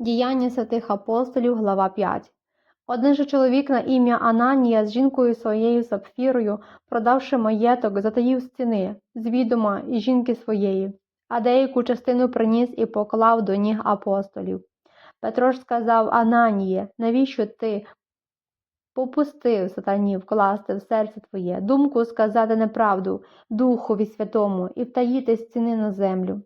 Діяння святих апостолів, глава 5. Один же чоловік на ім'я Ананія з жінкою своєю Сапфірою, продавши маєток, затаїв стіни з відома і жінки своєї, а деяку частину приніс і поклав до ніг апостолів. Петро ж сказав Ананіє, навіщо ти попустив сатані вкласти в серце твоє, думку сказати неправду Духові Святому і втаїти стіни на землю?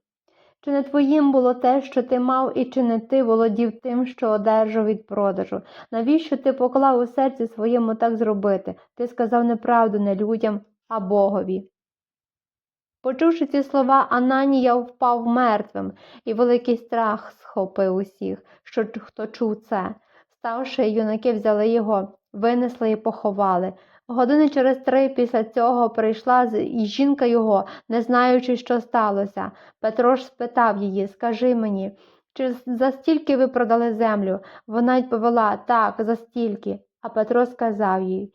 Чи не твоїм було те, що ти мав, і чи не ти володів тим, що одержав від продажу? Навіщо ти поклав у серці своєму так зробити? Ти сказав неправду не людям, а Богові. Почувши ці слова, Ананія впав мертвим, і великий страх схопив усіх, що хто чув це. Ставши, юнаки взяли його, винесли і поховали. Години через три після цього прийшла і жінка його, не знаючи, що сталося. Петро ж спитав її, скажи мені, чи за стільки ви продали землю? Вона відповіла, так, за стільки. А Петро сказав їй,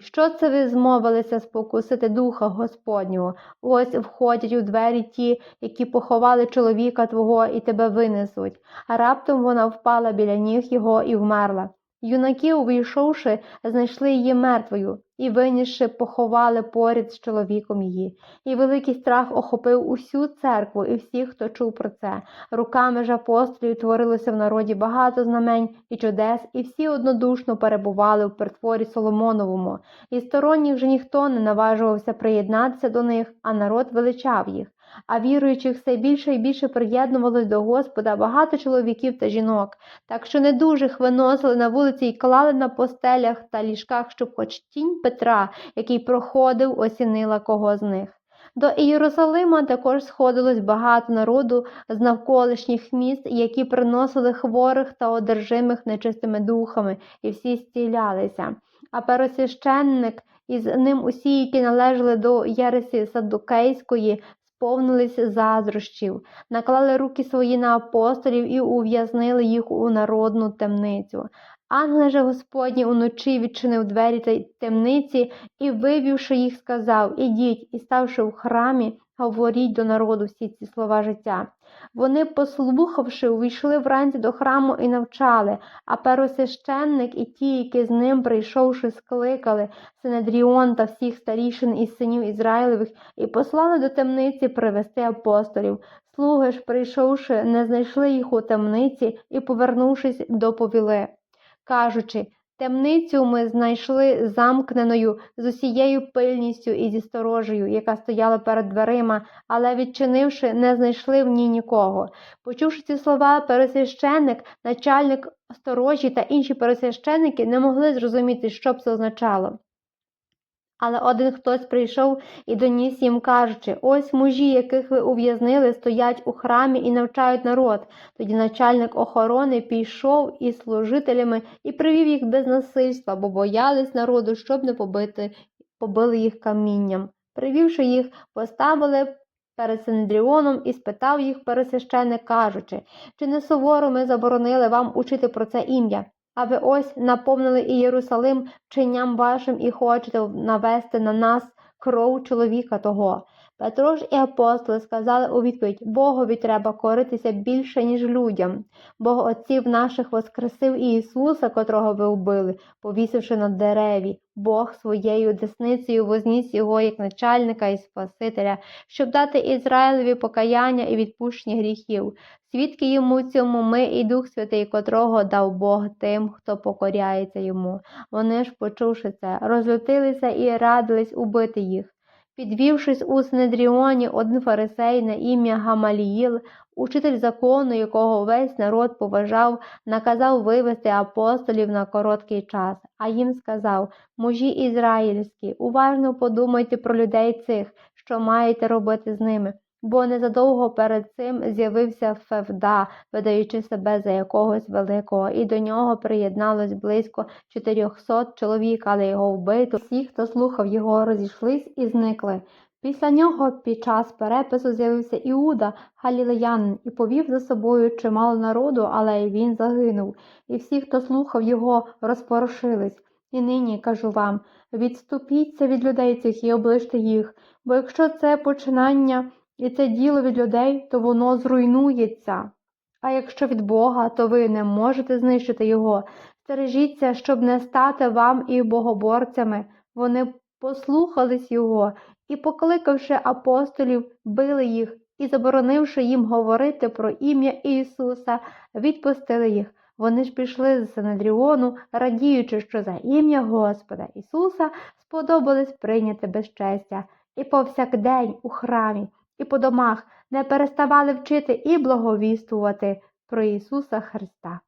що це ви змовилися спокусити духа Господнього? Ось входять у двері ті, які поховали чоловіка твого і тебе винесуть. А раптом вона впала біля ніг його і вмерла. Юнаки, увійшовши, знайшли її мертвою і, винісши, поховали поряд з чоловіком її. І великий страх охопив усю церкву і всіх, хто чув про це. Руками ж апостолів творилося в народі багато знамень і чудес, і всі однодушно перебували в притворі Соломоновому. І сторонніх же ніхто не наважувався приєднатися до них, а народ величав їх. А віруючих все більше і більше приєднувалось до Господа багато чоловіків та жінок, так що недужих виносили на вулиці і клали на постелях та ліжках, щоб хоч тінь Петра, який проходив, осінила кого з них. До Ієрусалима також сходилось багато народу з навколишніх міст, які приносили хворих та одержимих нечистими духами, і всі стілялися. А пересвященник із ним усі, які належали до Єресі Саддукейської, сповнилися заздрощів, наклали руки свої на апостолів і ув'язнили їх у народну темницю. Ангел же Господній уночі відчинив двері темниці і, вивівши їх, сказав Ідіть, і ставши в храмі, говоріть до народу всі ці слова життя. Вони, послухавши, увійшли вранці до храму і навчали, а первосвященник і ті, які з ним, прийшовши, скликали Синедріон та всіх старішин із синів Ізраїлевих, і послали до темниці привести апостолів. Слуги ж, прийшовши, не знайшли їх у темниці і, повернувшись, доповіли, кажучи, темницю ми знайшли замкненою з усією пильністю і зі сторожею, яка стояла перед дверима, але, відчинивши, не знайшли в ній нікого. Почувши ці слова, пересвященник, начальник сторожі та інші пересвященники не могли зрозуміти, що б це означало. Але один хтось прийшов і доніс їм, кажучи, ось мужі, яких ви ув'язнили, стоять у храмі і навчають народ. Тоді начальник охорони пішов із служителями і привів їх без насильства, бо боялись народу, щоб не побити, побили їх камінням. Привівши їх, поставили перед Синедріоном і спитав їх пересвященик, кажучи, чи не суворо ми заборонили вам учити про це ім'я? А ви ось наповнили і Єрусалим вченням вашим і хочете навести на нас кров чоловіка того. Петро ж і апостоли сказали у відповідь Богові треба коритися більше, ніж людям. Бог отців наших воскресив і Ісуса, котрого ви вбили, повісивши на дереві. Бог своєю десницею возніс його як начальника і Спасителя, щоб дати Ізраїлеві покаяння і відпущення гріхів. Свідки йому цьому ми і Дух Святий, котрого дав Бог тим, хто покоряється йому. Вони ж, почувши це, розлютилися і радились убити їх. Підвівшись у Снедріоні, один фарисей на ім'я Гамаліїл, учитель закону, якого весь народ поважав, наказав вивести апостолів на короткий час, а їм сказав мужі ізраїльські, уважно подумайте про людей цих, що маєте робити з ними. Бо незадовго перед цим з'явився Февда, видаючи себе за якогось великого, і до нього приєдналось близько 400 чоловік, але його вбито. Всі, хто слухав його, розійшлись і зникли. Після нього під час перепису з'явився Іуда, галілеянин, і повів за собою чимало народу, але й він загинув. І всі, хто слухав його, розпорошились. І нині кажу вам: відступіться від людей цих і оближте їх, бо якщо це починання і це діло від людей, то воно зруйнується. А якщо від Бога, то ви не можете знищити його. Стережіться, щоб не стати вам і богоборцями. Вони послухались його і, покликавши апостолів, били їх і, заборонивши їм говорити про ім'я Ісуса, відпустили їх. Вони ж пішли з Синедріону, радіючи, що за ім'я Господа Ісуса сподобались прийняти безчестя, і повсякдень у храмі, і по домах не переставали вчити і благовістувати про Ісуса Христа.